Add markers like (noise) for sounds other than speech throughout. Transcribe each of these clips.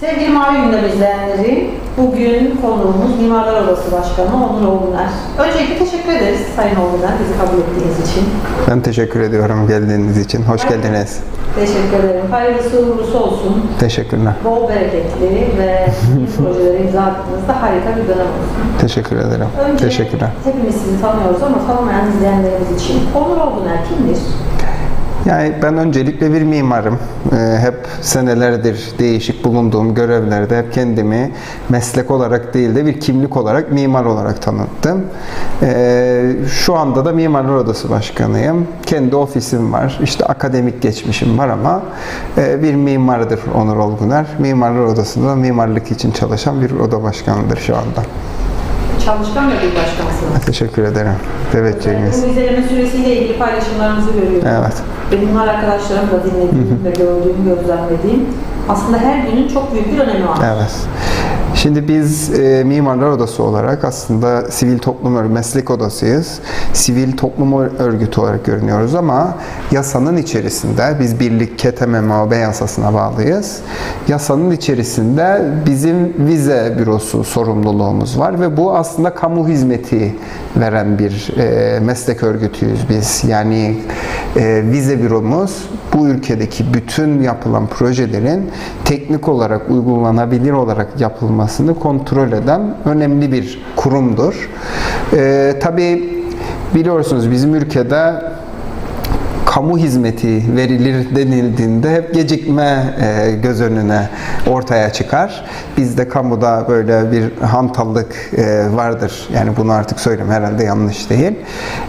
Sevgili Mavi Gündem izleyenleri, bugün konuğumuz Mimarlar Odası Başkanı Onur Olguner. Öncelikle teşekkür ederiz Sayın Olguner bizi kabul ettiğiniz için. Ben teşekkür ediyorum geldiğiniz için. Hoş geldiniz. Teşekkür ederim. Hayırlısı uğurlusu olsun. Teşekkürler. Bol bereketli ve iyi (laughs) projelere imza attığınızda harika bir dönem olsun. Teşekkür ederim. Önce Teşekkürler. hepimiz sizi tanıyoruz ama tanımayan izleyenlerimiz için Onur Olguner kimdir? Yani ben öncelikle bir mimarım. Ee, hep senelerdir değişik bulunduğum görevlerde hep kendimi meslek olarak değil de bir kimlik olarak mimar olarak tanıttım. Ee, şu anda da Mimarlar Odası Başkanıyım. Kendi ofisim var. İşte akademik geçmişim var ama e, bir mimardır Onur Olguner. Mimarlar Odası'nda mimarlık için çalışan bir oda başkanıdır şu anda. Çalışkan bir başkansınız. Teşekkür ederim. Teveccühünüz. Bu vizeleme süresiyle ilgili paylaşımlarınızı görüyorum. Evet. Ve mimar arkadaşlarım da dinlediğim ve gördüğüm, gözlemlediğim aslında her günün çok büyük bir önemi var. Evet. Şimdi biz e, Mimarlar Odası olarak aslında sivil toplum örgütü, meslek odasıyız. Sivil toplum örgütü olarak görünüyoruz ama yasanın içerisinde biz birlik KTMMOB yasasına bağlıyız. Yasanın içerisinde bizim vize bürosu sorumluluğumuz var ve bu aslında kamu hizmeti veren bir e, meslek örgütüyüz biz. Yani e, vize büromuz bu ülkedeki bütün yapılan projelerin teknik olarak uygulanabilir olarak yapılmasını kontrol eden önemli bir kurumdur. E, tabii biliyorsunuz bizim ülkede kamu hizmeti verilir denildiğinde hep gecikme e, göz önüne ortaya çıkar. Bizde kamuda böyle bir hantallık e, vardır. Yani bunu artık söyleyeyim herhalde yanlış değil.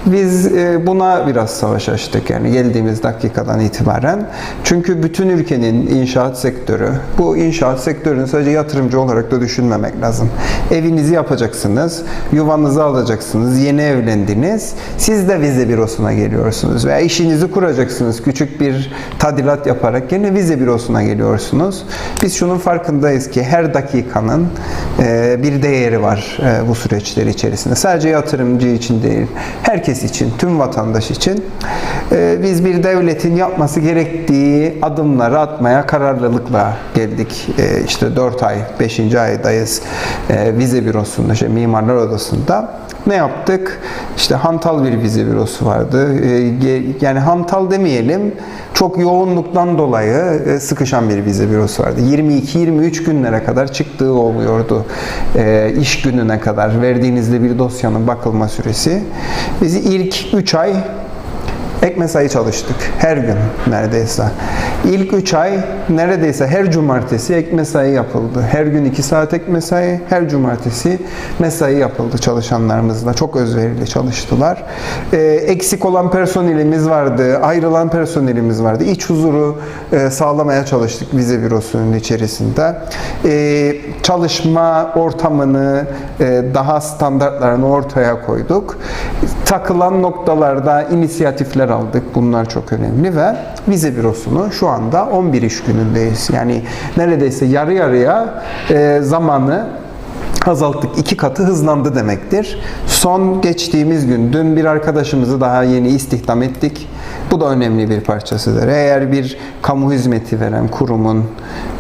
Biz e, buna biraz savaş açtık yani geldiğimiz dakikadan itibaren. Çünkü bütün ülkenin inşaat sektörü, bu inşaat sektörünü sadece yatırımcı olarak da düşünmemek lazım. Evinizi yapacaksınız, yuvanızı alacaksınız, yeni evlendiniz. Siz de vize bürosuna geliyorsunuz veya işinizi kuracaksınız. Küçük bir tadilat yaparak yine vize bürosuna geliyorsunuz. Biz şunun farkındayız ki her dakikanın e, bir değeri var e, bu süreçler içerisinde. Sadece yatırımcı için değil, herkes için, tüm vatandaş için. E, biz bir devletin yapması gerektiği adımları atmaya kararlılıkla geldik. İşte 4 ay, 5. aydayız vize bürosunda, şey, Mimarlar Odası'nda. Ne yaptık? İşte hantal bir vize bürosu vardı. Ee, Yani hantal demeyelim, çok yoğunluktan dolayı e, sıkışan bir vize bürosu vardı. 22-23 günlere kadar çıktığı oluyordu. Ee, iş gününe kadar verdiğinizde bir dosyanın bakılma süresi. Biz ilk 3 ay ek mesai çalıştık. Her gün neredeyse. İlk 3 ay neredeyse her cumartesi ek mesai yapıldı. Her gün 2 saat ek mesai, her cumartesi mesai yapıldı çalışanlarımızla. Çok özverili çalıştılar. Ee, eksik olan personelimiz vardı, ayrılan personelimiz vardı. İç huzuru e, sağlamaya çalıştık vize bürosunun içerisinde. Ee, çalışma ortamını e, daha standartlarını ortaya koyduk. Takılan noktalarda inisiyatifler aldık. Bunlar çok önemli ve vize bürosunu şu anda 11 iş günündeyiz. Yani neredeyse yarı yarıya e, zamanı azalttık. iki katı hızlandı demektir. Son geçtiğimiz gün dün bir arkadaşımızı daha yeni istihdam ettik. Bu da önemli bir parçasıdır. Eğer bir kamu hizmeti veren kurumun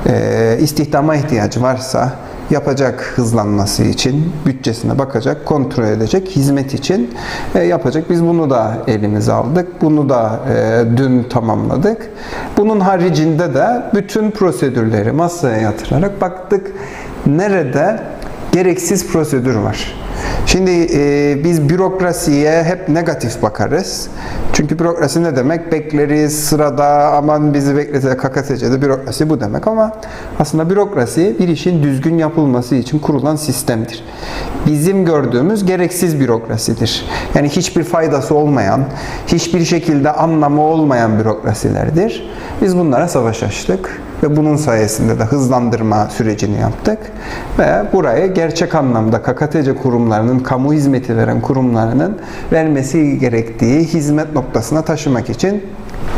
e, istihdama ihtiyacı varsa yapacak hızlanması için, bütçesine bakacak, kontrol edecek, hizmet için e, yapacak. Biz bunu da elimize aldık. Bunu da e, dün tamamladık. Bunun haricinde de bütün prosedürleri masaya yatırarak baktık nerede gereksiz prosedür var. Şimdi e, biz bürokrasiye hep negatif bakarız. Çünkü bürokrasi ne demek? Bekleriz sırada aman bizi beklete KKTC'de bürokrasi bu demek ama aslında bürokrasi bir işin düzgün yapılması için kurulan sistemdir. Bizim gördüğümüz gereksiz bürokrasidir. Yani hiçbir faydası olmayan, hiçbir şekilde anlamı olmayan bürokrasilerdir. Biz bunlara savaş açtık ve bunun sayesinde de hızlandırma sürecini yaptık ve burayı gerçek anlamda KKTC kurumlarının, kamu hizmeti veren kurumlarının vermesi gerektiği hizmet noktasına taşımak için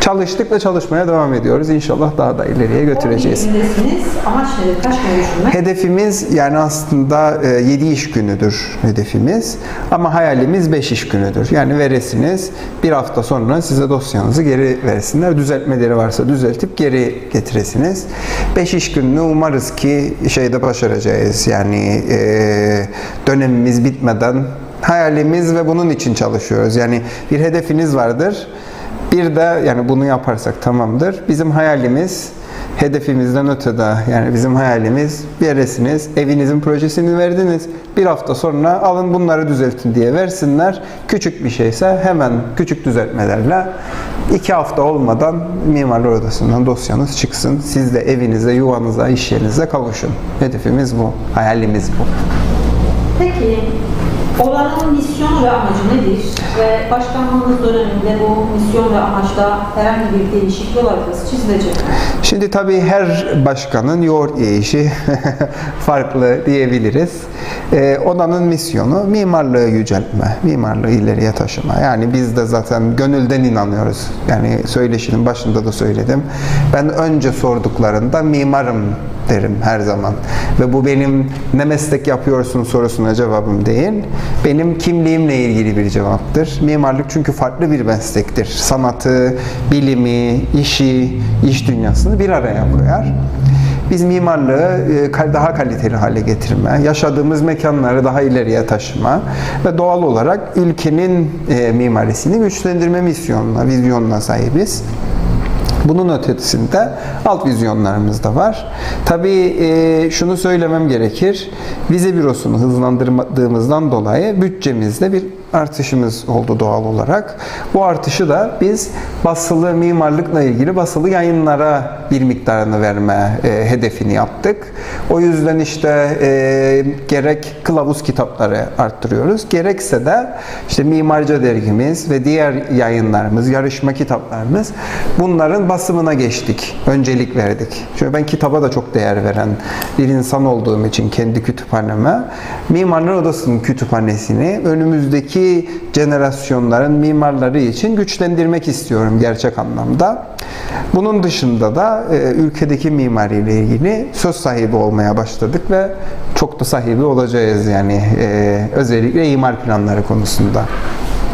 çalıştık ve çalışmaya devam ediyoruz. İnşallah daha da ileriye götüreceğiz. 11 gündesiniz. Amaç nedir? Kaç gün düşünmek? Hedefimiz yani aslında 7 iş günüdür hedefimiz ama hayalimiz 5 iş günüdür. Yani veresiniz bir hafta sonra size dosyanızı geri versinler. Düzeltmeleri varsa düzeltip geri getiresiniz. Hedefimiz. 5 iş gününü umarız ki şeyde başaracağız. Yani e, dönemimiz bitmeden hayalimiz ve bunun için çalışıyoruz. Yani bir hedefiniz vardır. Bir de yani bunu yaparsak tamamdır. Bizim hayalimiz hedefimizden ötede yani bizim hayalimiz bir yeresiniz, evinizin projesini verdiniz. Bir hafta sonra alın bunları düzeltin diye versinler. Küçük bir şeyse hemen küçük düzeltmelerle iki hafta olmadan mimarlar odasından dosyanız çıksın. Siz de evinize, yuvanıza, iş yerinize kavuşun. Hedefimiz bu, hayalimiz bu. Peki olanın misyonu ve amacı nedir? Ve başkanlığınız döneminde bu misyon ve amaçta herhangi bir değişiklik haritası çizilecek? Şimdi tabii her başkanın yoğurt yiyişi (laughs) farklı diyebiliriz. Ee, odanın misyonu mimarlığı yüceltme, mimarlığı ileriye taşıma. Yani biz de zaten gönülden inanıyoruz. Yani söyleşinin başında da söyledim. Ben önce sorduklarında mimarım derim her zaman. Ve bu benim ne meslek yapıyorsun sorusuna cevabım değil. Benim kimliğimle ilgili bir cevaptır. Mimarlık çünkü farklı bir meslektir. Sanatı, bilimi, işi, iş dünyasını bir araya koyar. Biz mimarlığı e, daha kaliteli hale getirme, yaşadığımız mekanları daha ileriye taşıma ve doğal olarak ülkenin e, mimarisini güçlendirme misyonuna, vizyonuna sahibiz. Bunun ötesinde alt vizyonlarımız da var. Tabii e, şunu söylemem gerekir. Vize bürosunu hızlandırmadığımızdan dolayı bütçemizde bir artışımız oldu doğal olarak. Bu artışı da biz basılı mimarlıkla ilgili basılı yayınlara bir miktarını verme e, hedefini yaptık. O yüzden işte e, gerek kılavuz kitapları arttırıyoruz, gerekse de işte Mimarca dergimiz ve diğer yayınlarımız, yarışma kitaplarımız bunların basımına geçtik. Öncelik verdik. Çünkü ben kitaba da çok değer veren bir insan olduğum için kendi kütüphaneme Mimarlar Odası'nın kütüphanesini önümüzdeki jenerasyonların mimarları için güçlendirmek istiyorum gerçek anlamda. Bunun dışında da e, ülkedeki mimariyle ilgili söz sahibi olmaya başladık ve çok da sahibi olacağız yani e, özellikle imar planları konusunda.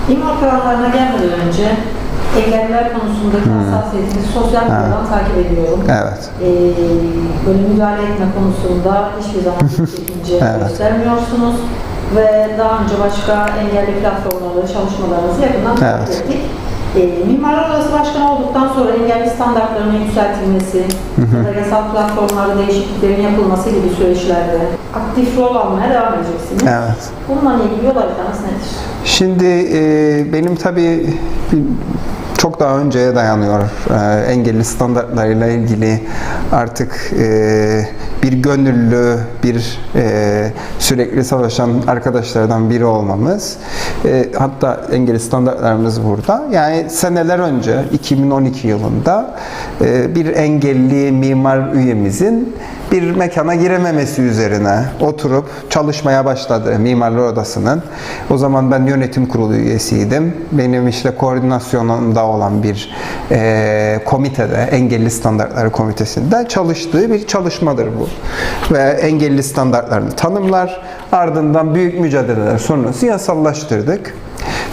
İmar planlarına gelmeden önce engelliler konusundaki hassasiyetinizi sosyal medyadan takip ediyorum. Evet. Ee, böyle müdahale etme konusunda hiçbir zaman (laughs) çekince Evet. göstermiyorsunuz. Ve daha önce başka engelli platformlarında çalışmalarınızı yakından takip Evet. ettik. Ee, Mimarlar Odası Başkanı olduktan sonra engelli standartlarının yükseltilmesi ya da yasal platformlarda değişikliklerin yapılması gibi süreçlerde aktif rol almaya devam edeceksiniz. Evet. Bununla ilgili yol haritanız nedir? Şimdi e, benim tabii bir- çok daha önceye dayanıyor e, engelli standartlarıyla ilgili artık e, bir gönüllü, bir e, sürekli savaşan arkadaşlardan biri olmamız. E, hatta engelli standartlarımız burada. Yani seneler önce 2012 yılında e, bir engelli mimar üyemizin bir mekana girememesi üzerine oturup çalışmaya başladı Mimarlar Odası'nın. O zaman ben yönetim kurulu üyesiydim. Benim işte koordinasyonunda olan bir e, komitede, Engelli Standartları Komitesi'nde çalıştığı bir çalışmadır bu. Ve engelli standartlarını tanımlar. Ardından büyük mücadeleler sonrası yasallaştırdık.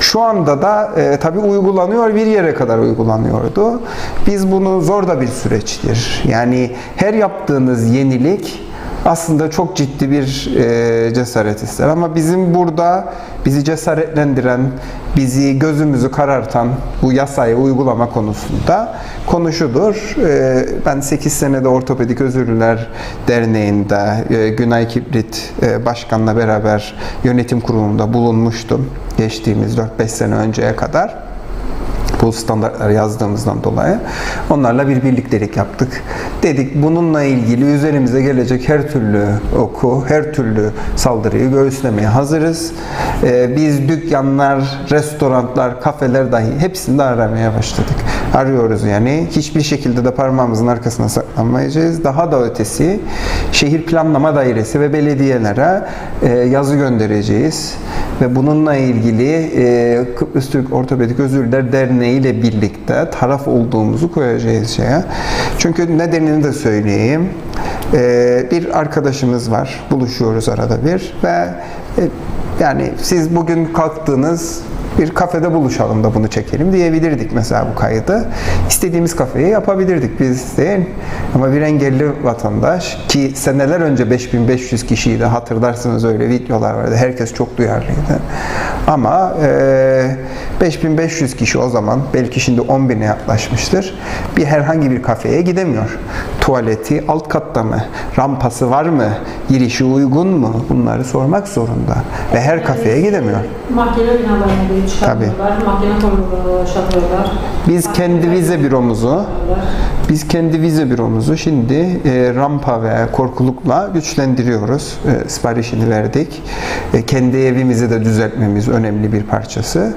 Şu anda da e, tabii uygulanıyor, bir yere kadar uygulanıyordu. Biz bunu zor da bir süreçtir. Yani her yaptığınız yenilik aslında çok ciddi bir e, cesaret ister. Ama bizim burada bizi cesaretlendiren, bizi gözümüzü karartan bu yasayı uygulama konusunda konu şudur. E, ben 8 senede Ortopedik Özürlüler Derneği'nde e, Günay Kibrit e, Başkan'la beraber yönetim kurulunda bulunmuştum. Geçtiğimiz 4-5 sene önceye kadar bu standartları yazdığımızdan dolayı onlarla bir birliktelik yaptık. Dedik bununla ilgili üzerimize gelecek her türlü oku, her türlü saldırıyı göğüslemeye hazırız. Ee, biz dükkanlar, restoranlar, kafeler dahi hepsini de aramaya başladık. Arıyoruz yani. Hiçbir şekilde de parmağımızın arkasına saklanmayacağız. Daha da ötesi şehir planlama dairesi ve belediyelere e, yazı göndereceğiz ve bununla ilgili e, Kıbrıs Türk Ortopedik Özürler Derneği ile birlikte taraf olduğumuzu koyacağız şeye. Çünkü nedenini de söyleyeyim. E, bir arkadaşımız var. Buluşuyoruz arada bir ve e, yani siz bugün kalktınız Bir kafede buluşalım da bunu çekelim diyebilirdik mesela bu kaydı. İstediğimiz kafeyi yapabilirdik biz değil. Ama bir engelli vatandaş ki seneler önce 5500 kişiydi hatırlarsınız öyle videolar vardı. Herkes çok duyarlıydı. Ama e, 5500 kişi o zaman belki şimdi 10 bine yaklaşmıştır. Bir herhangi bir kafeye gidemiyor. Tuvaleti alt katta mı? Rampası var mı? Girişi uygun mu? Bunları sormak zorunda. Ve her kafeye gidemiyor. Mahkeme binalarına girip çıkamıyorlar. Mahkeme koridorlarına ulaşamıyorlar. Biz kendi vize büromuzu biz kendi vize büromuzu şimdi e, rampa ve korkulukla güçlendiriyoruz. E, siparişini verdik. E, kendi evimizi de düzeltmemiz önemli bir parçası.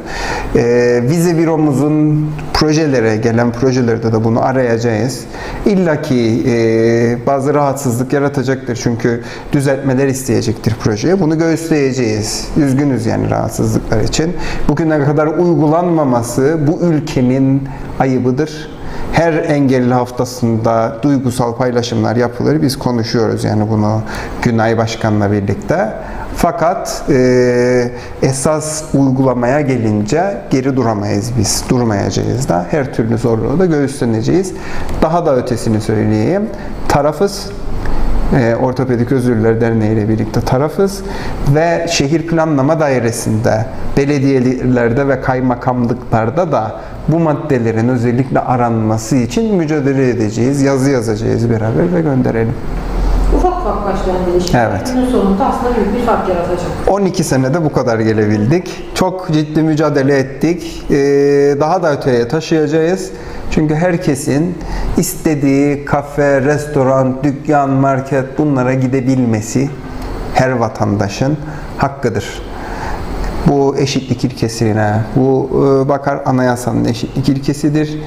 E, vize büromuzun projelere, gelen projelerde de bunu arayacağız. İlla ki e, bazı rahatsızlık yaratacaktır. Çünkü düzeltmeler isteyecektir projeye. Bunu göstereceğiz. Üzgünüz yani rahatsızlıklar için. Bugüne kadar uygulanmaması bu ülkenin ayıbıdır. Her engelli haftasında duygusal paylaşımlar yapılır. Biz konuşuyoruz yani bunu Günay Başkan'la birlikte. Fakat e, esas uygulamaya gelince geri duramayız biz. Durmayacağız da. Her türlü zorluğu da göğüsleneceğiz. Daha da ötesini söyleyeyim. Tarafız e, Ortopedik Özürler Derneği ile birlikte tarafız ve şehir planlama dairesinde, belediyelerde ve kaymakamlıklarda da bu maddelerin özellikle aranması için mücadele edeceğiz, yazı yazacağız beraber ve gönderelim. Ufak ufak başlayan Evet. günün sonunda aslında büyük bir fark yaratacak. 12 senede bu kadar gelebildik. Çok ciddi mücadele ettik. Ee, daha da öteye taşıyacağız. Çünkü herkesin istediği kafe, restoran, dükkan, market bunlara gidebilmesi her vatandaşın hakkıdır. Bu eşitlik ilkesine, bu e, bakar anayasanın eşitlik ilkesidir.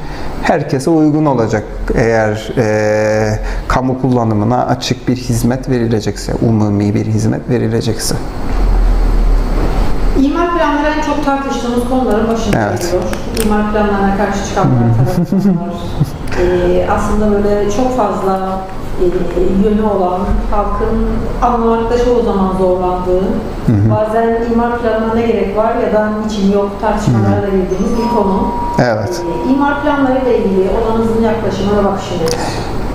Herkese uygun olacak eğer e, kamu kullanımına açık bir hizmet verilecekse, umumi bir hizmet verilecekse. İmar planları en çok tartıştığımız konuların başında Evet. geliyor. İmar planlarına karşı çıkanlar, taraftarlar. (laughs) Ee, aslında böyle çok fazla yönü olan, halkın anlamakta çoğu zaman zorlandığı, bazen imar planına ne gerek var ya da niçin yok tartışmalara da girdiğimiz bir konu. Evet. Ee, imar planları ile ilgili odanızın yaklaşımı ve bakışı nedir?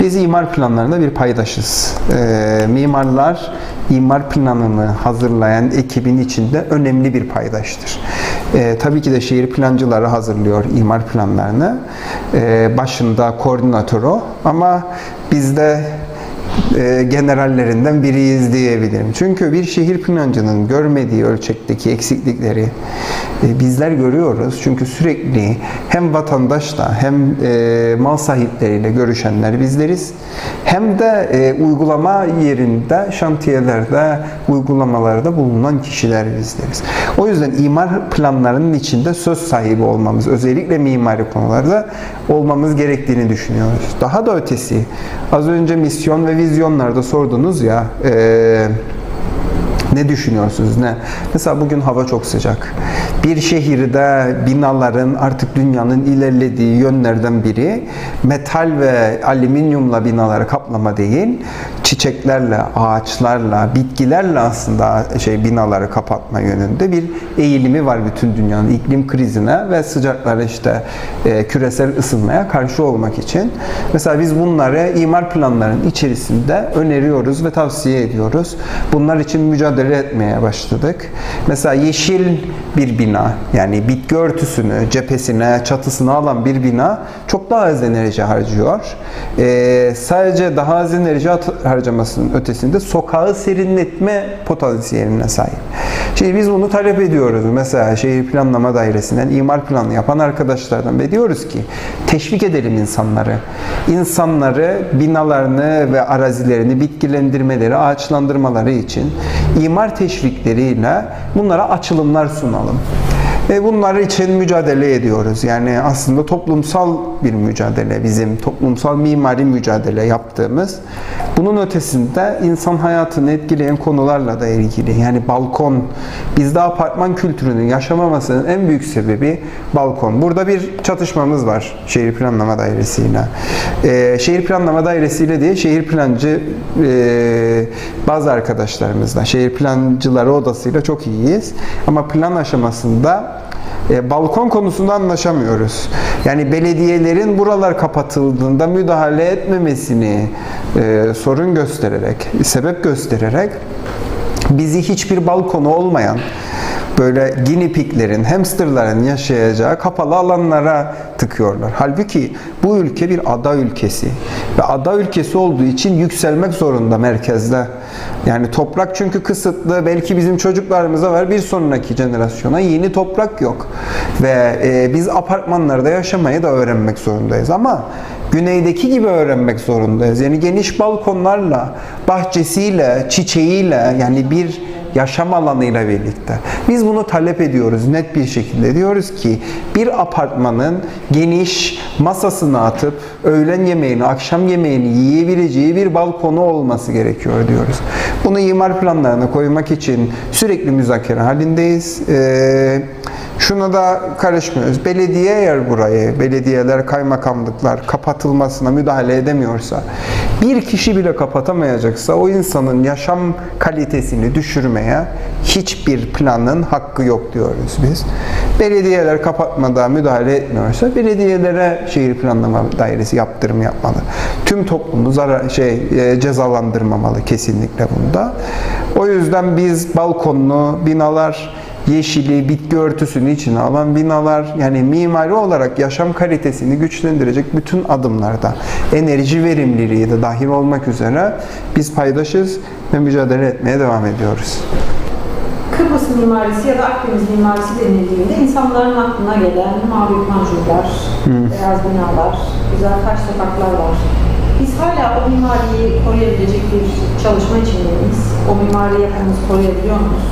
Biz imar planlarında bir paydaşız. Ee, mimarlar imar planını hazırlayan ekibin içinde önemli bir paydaştır. Ee, tabii ki de şehir plancıları hazırlıyor imar planlarını. Ee, başında koordinatör o ama bizde e, generallerinden biriyiz diyebilirim. Çünkü bir şehir plancının görmediği ölçekteki eksiklikleri bizler görüyoruz. Çünkü sürekli hem vatandaşla hem e, mal sahipleriyle görüşenler bizleriz. Hem de e, uygulama yerinde, şantiyelerde, uygulamalarda bulunan kişiler bizleriz. O yüzden imar planlarının içinde söz sahibi olmamız, özellikle mimari konularda olmamız gerektiğini düşünüyoruz. Daha da ötesi, az önce misyon ve vizyonlarda sordunuz ya, e, ne düşünüyorsunuz? Ne? Mesela bugün hava çok sıcak. Bir şehirde binaların artık dünyanın ilerlediği yönlerden biri metal ve alüminyumla binaları kaplama değil, çiçeklerle, ağaçlarla, bitkilerle aslında şey binaları kapatma yönünde bir eğilimi var bütün dünyanın iklim krizine ve sıcaklara işte e, küresel ısınmaya karşı olmak için. Mesela biz bunları imar planlarının içerisinde öneriyoruz ve tavsiye ediyoruz. Bunlar için mücadele etmeye başladık. Mesela yeşil bir bina yani bitki örtüsünü, cephesine, çatısına alan bir bina çok daha az enerji harcıyor. Ee, sadece daha az enerji harcamasının ötesinde sokağı serinletme potansiyeline sahip. Şimdi biz bunu talep ediyoruz. Mesela şehir planlama dairesinden imar planı yapan arkadaşlardan ve diyoruz ki teşvik edelim insanları. İnsanları binalarını ve arazilerini bitkilendirmeleri, ağaçlandırmaları için imar teşvikleriyle bunlara açılımlar sunalım. Ve bunlar için mücadele ediyoruz. Yani aslında toplumsal bir mücadele, bizim toplumsal mimari mücadele yaptığımız. Bunun ötesinde insan hayatını etkileyen konularla da ilgili. Yani balkon, bizde apartman kültürünün yaşamamasının en büyük sebebi balkon. Burada bir çatışmamız var şehir planlama dairesiyle. Ee, şehir planlama dairesiyle diye şehir plancı e, bazı arkadaşlarımızla, şehir plancıları odasıyla çok iyiyiz. Ama plan aşamasında e, balkon konusunda anlaşamıyoruz. Yani belediyelerin buralar kapatıldığında müdahale etmemesini e, sorun göstererek, sebep göstererek bizi hiçbir balkonu olmayan böyle guinea piglerin, hamsterların yaşayacağı kapalı alanlara tıkıyorlar. Halbuki bu ülke bir ada ülkesi ve ada ülkesi olduğu için yükselmek zorunda merkezde. Yani toprak çünkü kısıtlı. Belki bizim çocuklarımıza var. Bir sonraki jenerasyona yeni toprak yok. Ve e, biz apartmanlarda yaşamayı da öğrenmek zorundayız. Ama güneydeki gibi öğrenmek zorundayız. Yani geniş balkonlarla, bahçesiyle, çiçeğiyle yani bir yaşam alanıyla birlikte. Biz bunu talep ediyoruz net bir şekilde. Diyoruz ki bir apartmanın geniş masasını atıp öğlen yemeğini, akşam yemeğini yiyebileceği bir balkonu olması gerekiyor diyoruz. Bunu imar planlarına koymak için sürekli müzakere halindeyiz. Ee, Şuna da karışmıyoruz. Belediye eğer burayı, belediyeler, kaymakamlıklar kapatılmasına müdahale edemiyorsa, bir kişi bile kapatamayacaksa o insanın yaşam kalitesini düşürmeye hiçbir planın hakkı yok diyoruz biz. Belediyeler kapatmada müdahale etmiyorsa belediyelere şehir planlama dairesi yaptırım yapmalı. Tüm toplumu zarar, şey e, cezalandırmamalı kesinlikle bunda. O yüzden biz balkonlu binalar yeşili, bitki örtüsünü içine alan binalar yani mimari olarak yaşam kalitesini güçlendirecek bütün adımlarda enerji verimliliği de dahil olmak üzere biz paydaşız ve mücadele etmeye devam ediyoruz. Kıbrıs mimarisi ya da Akdeniz mimarisi denildiğinde insanların aklına gelen mavi panjurlar, beyaz binalar, güzel taş sokaklar var. Biz hala o mimariyi koruyabilecek bir çalışma içindeyiz. O mimari yapımızı koruyabiliyor muyuz?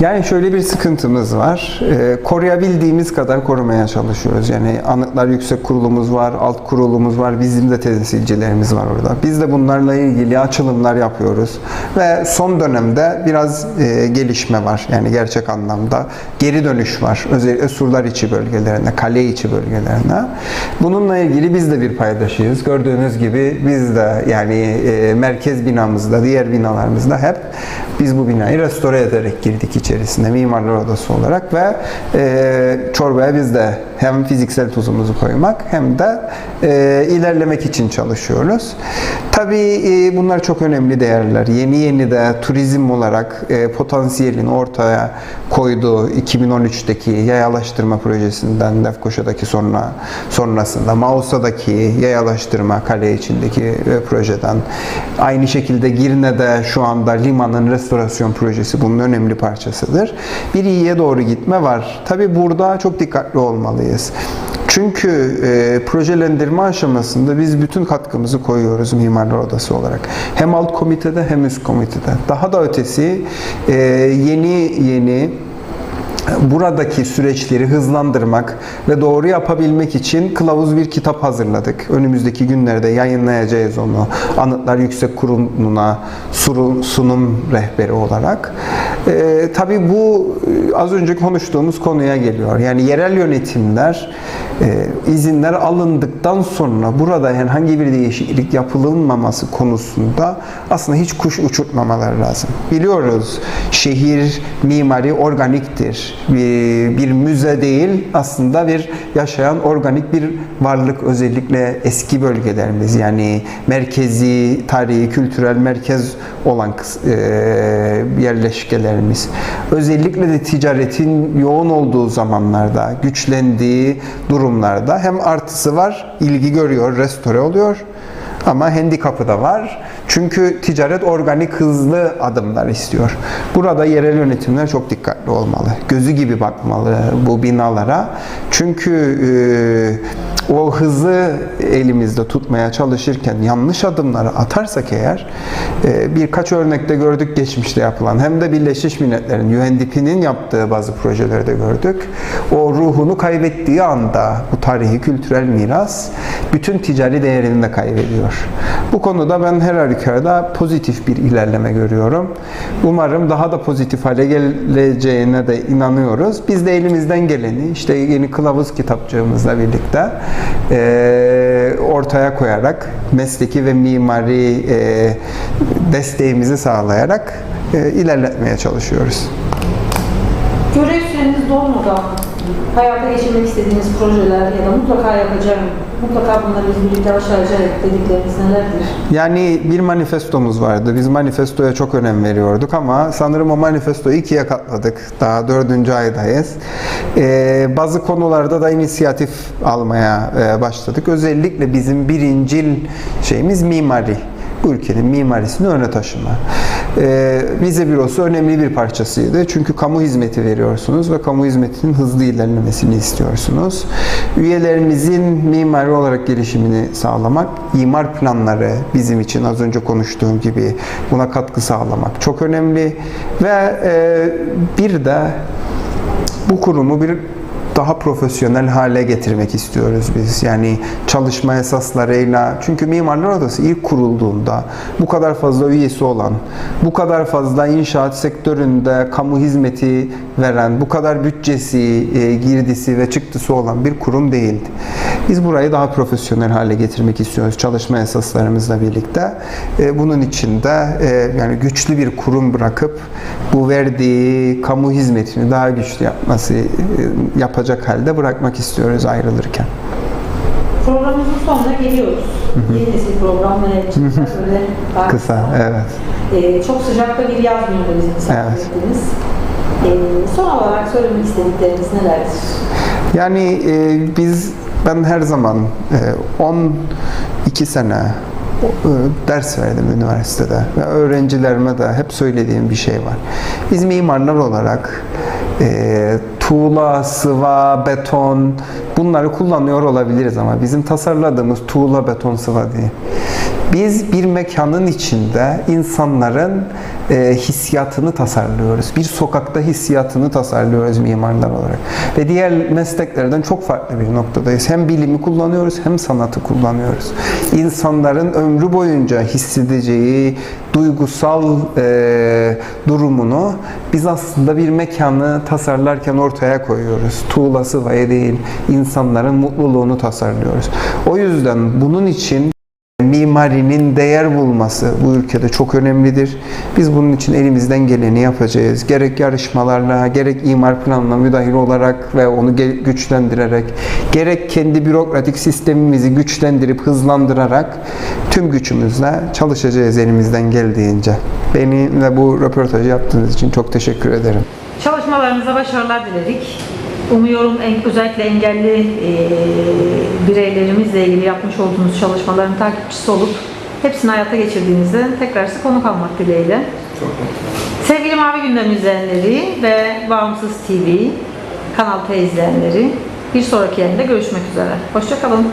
Yani şöyle bir sıkıntımız var. Ee, koruyabildiğimiz kadar korumaya çalışıyoruz. Yani Anıtlar Yüksek Kurulumuz var, alt kurulumuz var, bizim de temsilcilerimiz var orada. Biz de bunlarla ilgili açılımlar yapıyoruz. Ve son dönemde biraz e, gelişme var. Yani gerçek anlamda geri dönüş var. Özellikle surlar içi bölgelerine, kale içi bölgelerine. Bununla ilgili biz de bir paydaşıyız. Gördüğünüz gibi biz de yani e, merkez binamızda, diğer binalarımızda hep biz bu binayı restore ederek girdik içerisinde Mimarlar Odası olarak ve e, çorbaya biz de hem fiziksel tuzumuzu koymak hem de e, ilerlemek için çalışıyoruz. Tabii e, bunlar çok önemli değerler. Yeni yeni de turizm olarak e, potansiyelini ortaya koyduğu 2013'teki yayalaştırma projesinden Lefkoşa'daki sonra sonrasında Mausa'daki yayalaştırma kale içindeki e, projeden aynı şekilde Girne'de şu anda limanın restorasyon projesi bunun önemli parçasıdır. Bir iyiye doğru gitme var. Tabii burada çok dikkatli olmalıyız. Çünkü e, projelendirme aşamasında biz bütün katkımızı koyuyoruz Mimarlar Odası olarak. Hem alt komitede hem üst komitede. Daha da ötesi e, yeni yeni buradaki süreçleri hızlandırmak ve doğru yapabilmek için kılavuz bir kitap hazırladık. Önümüzdeki günlerde yayınlayacağız onu. Anıtlar Yüksek Kurulu'na sunum rehberi olarak. Ee, tabii bu az önce konuştuğumuz konuya geliyor. Yani yerel yönetimler e, izinler alındıktan sonra burada herhangi bir değişiklik yapılmaması konusunda aslında hiç kuş uçurtmamaları lazım. Biliyoruz şehir mimari organiktir. Bir, müze değil aslında bir yaşayan organik bir varlık özellikle eski bölgelerimiz yani merkezi, tarihi, kültürel merkez olan e, yerleşkelerimiz. Özellikle de ticaretin yoğun olduğu zamanlarda, güçlendiği durumlarda hem artısı var, ilgi görüyor, restore oluyor. Ama handikapı da var. Çünkü ticaret organik hızlı adımlar istiyor. Burada yerel yönetimler çok dikkatli olmalı. Gözü gibi bakmalı bu binalara. Çünkü e, o hızı elimizde tutmaya çalışırken yanlış adımları atarsak eğer e, birkaç örnekte gördük geçmişte yapılan hem de Birleşmiş Milletler'in UNDP'nin yaptığı bazı projeleri de gördük. O ruhunu kaybettiği anda bu tarihi kültürel miras bütün ticari değerini de kaybediyor. Bu konuda ben her halükarda pozitif bir ilerleme görüyorum. Umarım daha da pozitif hale geleceğine de inanıyoruz. Biz de elimizden geleni işte yeni kılavuz kitapçığımızla birlikte e, ortaya koyarak mesleki ve mimari e, desteğimizi sağlayarak e, ilerletmeye çalışıyoruz. Görev süreniz dolmadan hayata geçirmek istediğiniz projeler ya da mutlaka yapacağım, mutlaka bunları birlikte başaracağız dedikleriniz nelerdir? Yani bir manifestomuz vardı. Biz manifestoya çok önem veriyorduk ama sanırım o manifestoyu ikiye katladık. Daha dördüncü aydayız. Ee, bazı konularda da inisiyatif almaya e, başladık. Özellikle bizim birincil şeyimiz mimari. Bu ülkenin mimarisini öne taşıma. Ee, vize bürosu önemli bir parçasıydı. Çünkü kamu hizmeti veriyorsunuz ve kamu hizmetinin hızlı ilerlemesini istiyorsunuz. Üyelerimizin mimari olarak gelişimini sağlamak, imar planları bizim için az önce konuştuğum gibi buna katkı sağlamak çok önemli. Ve e, bir de bu kurumu bir daha profesyonel hale getirmek istiyoruz biz. Yani çalışma esaslarıyla. Çünkü Mimarlar Odası ilk kurulduğunda bu kadar fazla üyesi olan, bu kadar fazla inşaat sektöründe kamu hizmeti veren, bu kadar bütçesi, e, girdisi ve çıktısı olan bir kurum değildi. Biz burayı daha profesyonel hale getirmek istiyoruz çalışma esaslarımızla birlikte. E, Bunun için de e, yani güçlü bir kurum bırakıp bu verdiği kamu hizmetini daha güçlü yapması e, yapacak halde bırakmak istiyoruz ayrılırken. Programımızın sonuna geliyoruz. Yeni nesil böyle daha (laughs) Kısa, evet. Ee, çok sıcakta bir yaz gününde bizi misafir Evet. ettiniz. Ee, son olarak söylemek istedikleriniz nelerdir? Yani e, biz ben her zaman e, 12 sene e, ders verdim üniversitede ve öğrencilerime de hep söylediğim bir şey var. Biz mimarlar olarak e, tuğla, sıva, beton bunları kullanıyor olabiliriz ama bizim tasarladığımız tuğla, beton, sıva değil. Biz bir mekanın içinde insanların e, hissiyatını tasarlıyoruz. Bir sokakta hissiyatını tasarlıyoruz mimarlar olarak. Ve diğer mesleklerden çok farklı bir noktadayız. Hem bilimi kullanıyoruz hem sanatı kullanıyoruz. İnsanların ömrü boyunca hissedeceği duygusal e, durumunu biz aslında bir mekanı tasarlarken ortaya koyuyoruz. Tuğla sıvaya değil, insanların mutluluğunu tasarlıyoruz. O yüzden bunun için mimarinin değer bulması bu ülkede çok önemlidir. Biz bunun için elimizden geleni yapacağız. Gerek yarışmalarla, gerek imar planına müdahil olarak ve onu güçlendirerek, gerek kendi bürokratik sistemimizi güçlendirip hızlandırarak tüm gücümüzle çalışacağız elimizden geldiğince. Benimle bu röportajı yaptığınız için çok teşekkür ederim. Çalışmalarınıza başarılar dilerik. Umuyorum en, özellikle engelli e, bireylerimizle ilgili yapmış olduğunuz çalışmaların takipçisi olup hepsini hayata geçirdiğinizde tekrar size konuk almak dileğiyle. Sevgili Mavi Gündem izleyenleri ve Bağımsız TV, Kanal T izleyenleri bir sonraki yayında görüşmek üzere. Hoşçakalın.